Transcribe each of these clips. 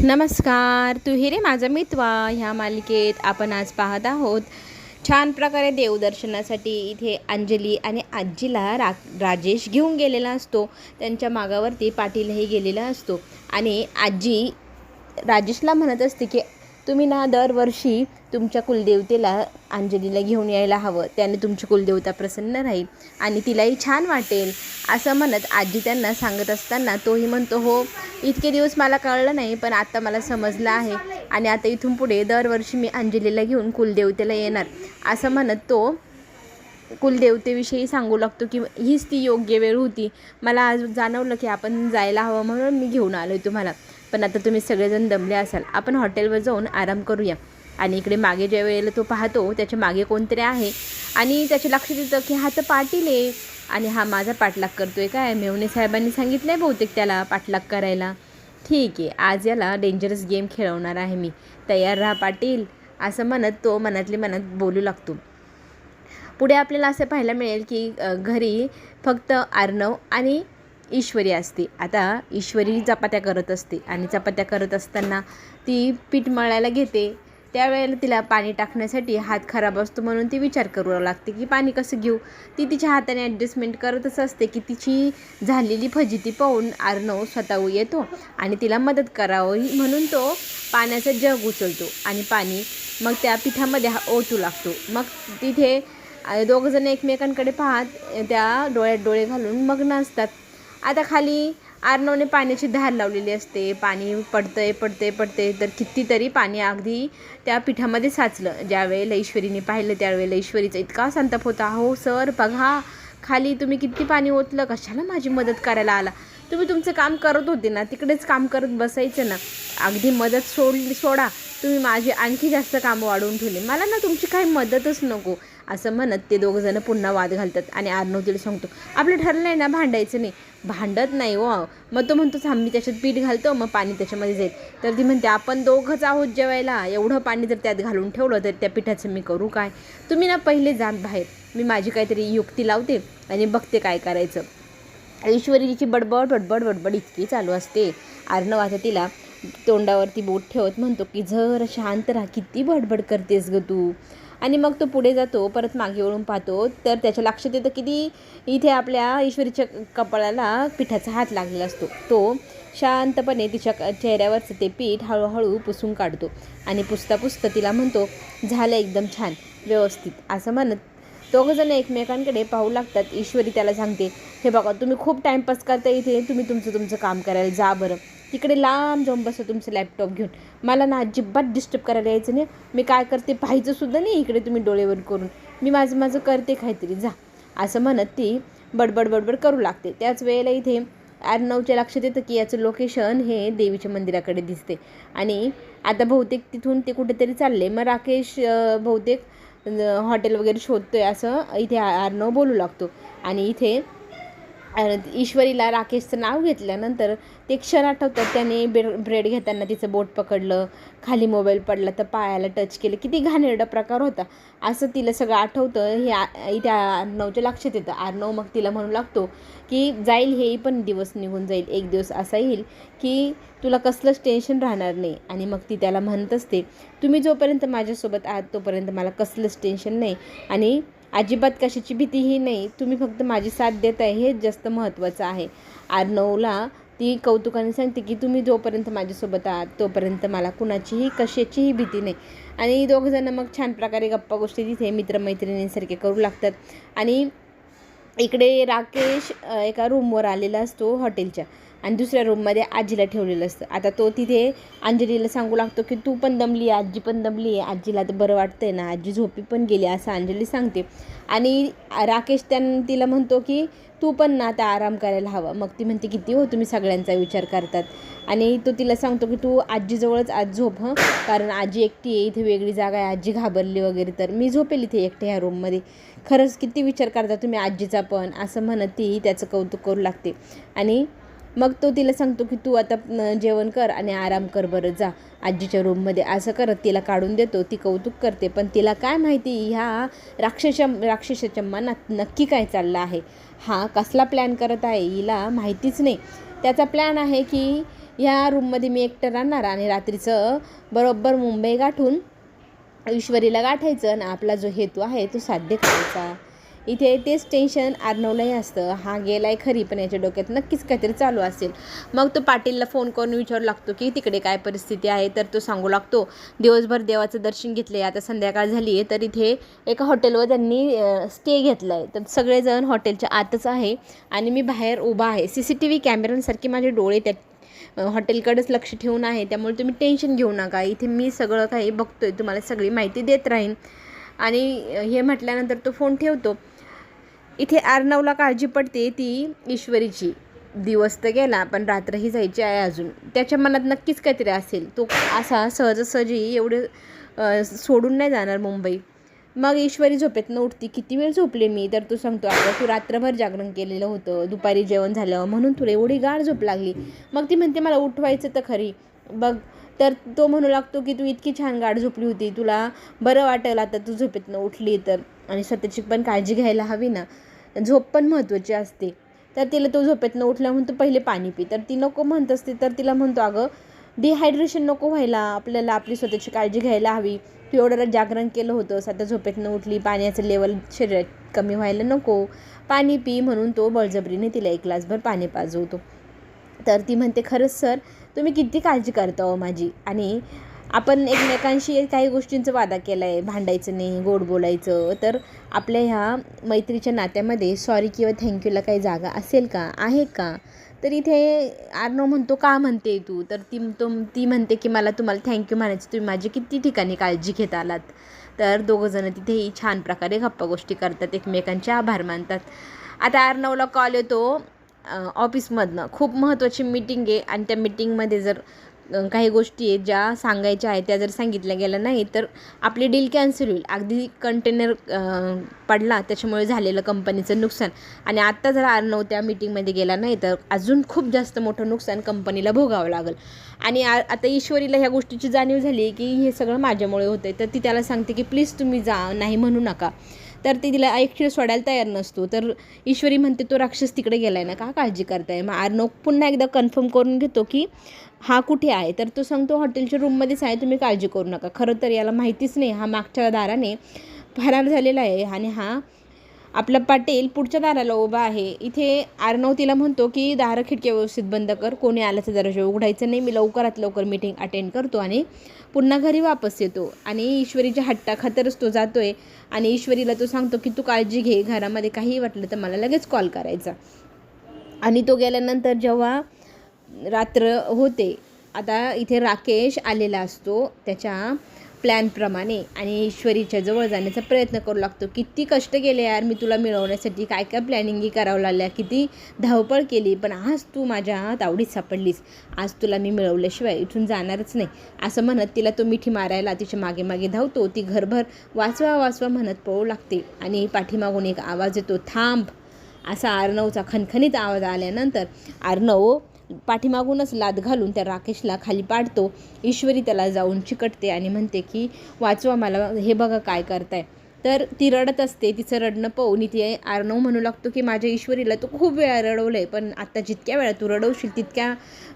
नमस्कार तू हिरे माझा मित्वा. ह्या मालिकेत आपण आज पाहत आहोत छान प्रकारे देवदर्शनासाठी इथे अंजली आणि आजीला रा राजेश घेऊन गेलेला असतो. त्यांच्या मागावरती पाटीलही गेलेला असतो. आणि आजी राजेशला म्हणत असते की तुम्ही ना दरवर्षी तुमच्या कुलदेवतेला अंजलीला घेऊन यायला हवं. त्याने तुमची कुलदेवता प्रसन्न राहील आणि तिलाही छान वाटेल असं म्हणत आजी त्यांना सांगत असताना तोही म्हणतो हो इतके दिवस मला कळलं नाही पण आता मला समजलं आहे आणि आता इथून पुढे दरवर्षी मी अंजलीला घेऊन कुलदेवतेला येणार. असं म्हणत तो कुलदेवतेविषयी सांगू लागतो की हीच ती योग्य वेळ होती. मला आज जाणवलं की आपण जायला हवं म्हणून मी घेऊन आलो आहे तुम्हाला. पण आता तुम्ही सगळेजण दमले असाल. आपण हॉटेलवर जाऊन आराम करूया. आणि इकडे मागे ज्या वेळेला तो पाहतो त्याच्यामागे कोणतरी आहे. आणि त्याचे लक्ष देतं की हा तर पाटील आहे. आणि हा माझा पाठलाग करतोय काय? मेवणे साहेबांनी सांगितलं आहे बहुतेक त्याला पाठलाग करायला. ठीक आहे आज याला डेंजरस गेम खेळवणार आहे मी. तयार राहा पाटील असं म्हणत तो मनातली मनात बोलू लागतो. पुढे आपल्याला असं पाहायला मिळेल की घरी फक्त आर्णव आणि ईश्वरी असते. आता ईश्वरी चपात्या करत असते. आणि चपात्या करत असताना ती पीठ मळायला घेते. त्यावेळेला तिला पाणी टाकण्यासाठी हात खराब असतो म्हणून ती विचार करू लागते की पाणी कसं घेऊ? ती तिच्या हाताने ॲडजस्टमेंट करतच असते की तिची झालेली फजिती पाहून अर्णव स्वतः येतो आणि तिला मदत करावी म्हणून तो पाण्याचा जग उचलतो आणि पाणी मग त्या पिठामध्ये हा ओतू लागतो. मग तिथे दोघंजण एकमेकांकडे पाहत त्या डोळ्यात डोळे घालून मग्न असतात. आता खाली आरनवने पाण्याची धार लावलेली असते. पाणी पडतंय पडतंय पडतंय. तर कितीतरी पाणी अगदी त्या पिठामध्ये साचलं. ज्यावेळेला ईश्वरीने पाहिलं त्यावेळेला ईश्वरीचा इतका संताप होता. हो सर बघा खाली तुम्ही किती पाणी ओतलं? कशाला माझी मदत करायला आला? तुम्ही तुमचं काम करत होते ना तिकडेच काम करत बसायचं ना. अगदी मदत सोडली सोडा. तुम्ही माझी आणखी जास्त कामं वाढवून ठेवली. मला ना तुमची काही मदतच नको. असं म्हणत ते दोघंजणं पुन्हा वाद घालतात. आणि अर्णव तिला सांगतो आपलं ठरलं आहे ना भांडायचं नाही. भांडत नाही हो. मग तो म्हणतोच आम्ही त्याच्यात पीठ घालतो मग पाणी त्याच्यामध्ये जाईल. तर ती म्हणते आपण दोघंच आहोत जेवायला एवढं पाणी जर त्यात घालून ठेवलं तर त्या पिठाचं मी करू काय? तुम्ही ना पहिले जा बाहेर मी माझी काहीतरी युक्ती लावते आणि बघते काय करायचं. ईश्वरीची बडबड बडबड बडबड इतकी चालू असते. अर्णव आता तिला तोंडावरती बोट ठेवत म्हणतो की जर शांत राहा किती बडबड करतेस ग तू. आणि मग तो पुढे जातो परत मागे वळून पाहतो. तर त्याच्या लक्षात येतं की ती इथे आपल्या ईश्वरीच्या कपाळाला पिठाचा हात लागलेला असतो. तो शांतपणे तिच्या क- चेहऱ्यावरचं ते पीठ हळूहळू पुसून काढतो आणि पुसता पुसता तिला म्हणतो झालं एकदम छान व्यवस्थित. असं म्हणत दोघंजण एकमेकांकडे पाहू लागतात. ईश्वरी त्याला सांगते हे बघा तुम्ही खूप टाईमपास करता इथे तुम्ही तुमचं तुमचं काम करायला जा बरं. तिकडे लांब जाऊन बसा तुमचं लॅपटॉप घेऊन. मला ना अजिबात डिस्टर्ब करायला यायचं नाही. मी काय करते पाहायचंसुद्धा नाही इकडे तुम्ही डोळेवर करून. मी माझं माझं करते काहीतरी जा. असं म्हणत ती बडबड बडबड करू लागते. त्याच वेळेला इथे अर्णवच्या लक्षात येतं की याचं लोकेशन हे देवीच्या मंदिराकडे दिसते. आणि आता बहुतेक तिथून ते कुठेतरी चालले. मग राकेश बहुतेक हॉटेल वगैरे शोधतोय असं. इथे आर्नव बोलू लागतो. आणि इथे ईश्वरीला राकेशचं नाव घेतल्यानंतर ते क्षण आठवतात त्याने ब्रे ब्रेड घेताना तिचं बोट पकडलं खाली मोबाईल पडला तर पायाला टच केलं. किती घाणेरडा प्रकार होता. असं तिला सगळं आठवतं. हे त्या इथे अर्णवच्या लक्षात येतं. अर्णव मग तिला म्हणू लागतो की जाईल हेही पण दिवस निघून जाईल. एक दिवस असा येईल की तुला कसलंच टेन्शन राहणार नाही. आणि मग ती त्याला म्हणत असते तुम्ही जोपर्यंत माझ्यासोबत आहात तोपर्यंत मला कसलंच टेन्शन नाही. आणि अजिबात कशाची भीतीही नाही. तुम्ही फक्त माझी साथ देत आहे हेच जास्त महत्त्वाचं आहे. आर्नवला ती कौतुकाने सांगते की तुम्ही जोपर्यंत माझ्यासोबत आहात तोपर्यंत मला कुणाचीही कशाचीही भीती नाही. आणि दोघंजणं मग छान प्रकारे गप्पा गोष्टी तिथे मित्रमैत्रिणींसारखे करू लागतात. आणि इकडे राकेश एका रूमवर आलेला असतो हॉटेलच्या आणि दुसऱ्या रूममध्ये आजीला ठेवलेलं असतं. आता तो तिथे अंजलीला सांगू लागतो की तू पण दमली आहे आजी पण दमली आहे. आजीला तर बरं वाटतंय ना. आजी झोपी पण गेली असं अंजली सांगते. आणि राकेश त्यां तिला म्हणतो की तू पण ना आता आराम करायला हवा. मग ती म्हणते किती हो तुम्ही सगळ्यांचा विचार करतात. आणि तो तिला सांगतो की तू आजीजवळच आज झोप हं. कारण आजी एकटी आहे इथे वेगळी जागा आहे. आजी घाबरली वगैरे तर. मी झोपेल इथे एकटे ह्या रूममध्ये खरंच किती विचार करता तुम्ही आजीचा पण असं म्हणत ती त्याचं कौतुक करू लागते. आणि मग तो तिला सांगतो की तू आता जेवण कर आणि आराम कर बरं जा. आजीच्या रूममध्ये असं करत तिला काढून देतो ती कौतुक करते. पण तिला काय माहिती ह्या राक्षसा राक्षसाच्या मनात नक्की काय चाललं आहे? हा कसला प्लॅन करत आहे हिला माहितीच नाही. त्याचा प्लॅन आहे की ह्या रूममध्ये मी एकटं राहणार आणि रात्रीचं बरोबर मुंबई गाठून ईश्वरीला गाठायचं आणि आपला जो हेतू आहे तो साध्य करायचा. इथे तेच टेन्शन आर्नवलाही असतं. हा गेलाय खरी पण याच्या डोक्यात नक्कीच काहीतरी चालू असेल. मग तो पाटीलला फोन करून विचारू लागतो की तिकडे काय परिस्थिती आहे? तर तो सांगू लागतो दिवसभर देवाचं दर्शन घेतले आता संध्याकाळ झाली आहे तर इथे एका हॉटेलवर त्यांनी स्टे घेतला आहे तर सगळेजण हॉटेलच्या आतच आहे आणि मी बाहेर उभा आहे. सी सी टी व्ही कॅमेऱ्यांसारखे माझे डोळे त्या हॉटेलकडेच लक्ष ठेवून आहे. त्यामुळे तुम्ही टेन्शन घेऊ नका. इथे मी सगळं काही बघतोय. तुम्हाला सगळी माहिती देत राहीन. आणि हे म्हटल्यानंतर तो फोन ठेवतो. इथे आर्नवला काळजी पडते ती ईश्वरीची. दिवस तर गेला पण रात्रही जायची आहे अजून. त्याच्या मनात नक्कीच काहीतरी असेल. तो असा सहजासहजी एवढे सोडून नाही जाणार मुंबई. मग ईश्वरी झोपेतनं उठती किती वेळ झोपले मी? तर तू सांगतो आता तू रात्रभर जागरण केलेलं होतं. दुपारी जेवण झालं. म्हणून तुला एवढी गाढ झोप लागली. मग ती म्हणते मला उठवायचं तर खरी. बघ तर तो म्हणू लागतो की तू इतकी छान गाढ झोपली होती. तुला बरं वाटेल आता तू झोपेतनं उठली तर. आणि स्वतःची पण काळजी घ्यायला हवी ना. झोप पण महत्त्वाची असते. तर तिला तो झोपेतनं उठला म्हणतो पहिले पाणी पी. तर ती नको म्हणत असते तर तिला म्हणतो अगं डिहायड्रेशन नको व्हायला. आपल्याला आपली स्वतःची काळजी घ्यायला हवी. तू एवढं जागरण केलं होतं आता झोपेतनं उठली पाण्याचं लेवल शरीरात कमी व्हायला नको. पाणी पी म्हणून तो बळजबरीने तिला एक ग्लासभर पाणी पाजवतो. तर ती म्हणते खरंच सर तुम्ही किती काळजी करता हो माझी. आणि आपण एकमेकांशी काही गोष्टींचा वादा केला आहे भांडायचं नाही गोड बोलायचं तर आपल्या ह्या मैत्रीच्या नात्यामध्ये सॉरी किंवा थँक्यूला काही जागा असेल का? आहे का? तर इथे आर्नो म्हणतो का म्हणते तू? तर ती तो ती म्हणते की मला तुम्हाला थँक्यू म्हणायचं तुम्ही माझी किती ठिकाणी काळजी घेत आलात? तर दोघंजणं तिथेही छान प्रकारे गप्पा गोष्टी करतात एकमेकांचे आभार मानतात. आता आर्नवला कॉल येतो ऑफिसमधनं खूप महत्त्वाची मीटिंग आहे आणि त्या मीटिंगमध्ये जर काही गोष्टी आहेत ज्या सांगायच्या आहेत त्या जर सांगितल्या गेल्या नाही तर आपली डील कॅन्सल होईल. अगदी कंटेनर पडला त्याच्यामुळे झालेलं कंपनीचं नुकसान. आणि आत्ता जर अर्णव त्या मीटिंगमध्ये गेला नाही तर अजून खूप जास्त मोठं नुकसान कंपनीला भोगावं लागेल. आणि आ आता ईश्वरीला ह्या गोष्टीची जाणीव झाली की हे सगळं माझ्यामुळे होतं आहे तर ती त्याला सांगते की प्लीज तुम्ही जा नाही म्हणू नका. तर ती तिला एकशीळ सोडायला तयार नसतो. तर ईश्वरी म्हणते तो राक्षस तिकडे गेलाय ना का काळजी करताय? मग आर्नव पुन्हा एकदा कन्फर्म करून घेतो की हा कुठे आहे? तर तो सांगतो हॉटेलच्या रूममध्येच आहे तुम्ही काळजी करू नका. खरं तर याला माहितीच नाही हा मागच्या दाराने फरार झालेला आहे आणि हा आपला पाटील पुढच्या दाराला उभा आहे. इथे आर्नव तिला म्हणतो की दारं खिडक्या व्यवस्थित बंद कर. कोणी आल्याचं तर दरवाजा उघडायचं नाही. मी लवकरात लवकर मीटिंग अटेंड करतो आणि पुन्हा घरी वापस येतो. आणि ईश्वरीच्या हट्टा खातरच तो जातोय. आणि ईश्वरीला तो सांगतो की तू काळजी घे. घरामध्ये काहीही वाटलं तर मला लगेच कॉल करायचा. आणि तो गेल्यानंतर जेव्हा रात्र होते आता इथे राकेश आलेला असतो. त्याच्या प्लॅनप्रमाणे आणि ईश्वरीच्या जवळ जाण्याचा प्रयत्न करू लागतो. किती कष्ट केले यार मी तुला मिळवण्यासाठी. काय काय प्लॅनिंगी करावं लागल्या. किती धावपळ केली. पण आज तू माझ्या तावडीत सापडलीस. आज तुला मी मिळवल्याशिवाय इथून जाणारच नाही. असं म्हणत तिला तो मिठी मारायला तिच्यामागे मागे धावतो. ती घरभर वाचवा वाचवा म्हणत पळू लागते आणि पाठीमागून एक आवाज येतो थांब. असा आर्णवचा खणखणीत आवाज आल्यानंतर आर्णव पाठीमागूनच लाद घालून त्या राकेशला खाली पाडतो. ईश्वरी त्याला जाऊन चिकटते आणि म्हणते की वाचवा मला हे बघा काय करताय. तर ती रडत असते तिचं रडणं पाहून ती आर्नव म्हणू लागतो की माझ्या ईश्वरीला तू खूप वेळा रडवलं आहे पण आता जितक्या वेळा तू रडवशील तितक्या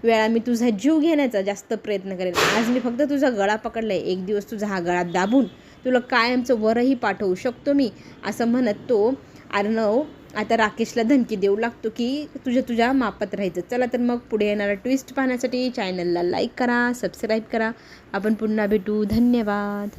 वेळा मी तुझा जीव घेण्याचा जास्त प्रयत्न करेन. आज मी फक्त तुझा गळा पकडला आहे एक दिवस तुझा हा गळा दाबून तुला कायमचं वरही पाठवू शकतो मी असं म्हणत तो अर्णव आता राकेशला धमकी देऊ लागतो की तुझ्या तुझ्या मापात राहायचं. चला तर मग पुढे येणारा ट्विस्ट पाहण्यासाठी चॅनलला लाईक करा सबस्क्राईब करा. आपण पुन्हा भेटू. धन्यवाद.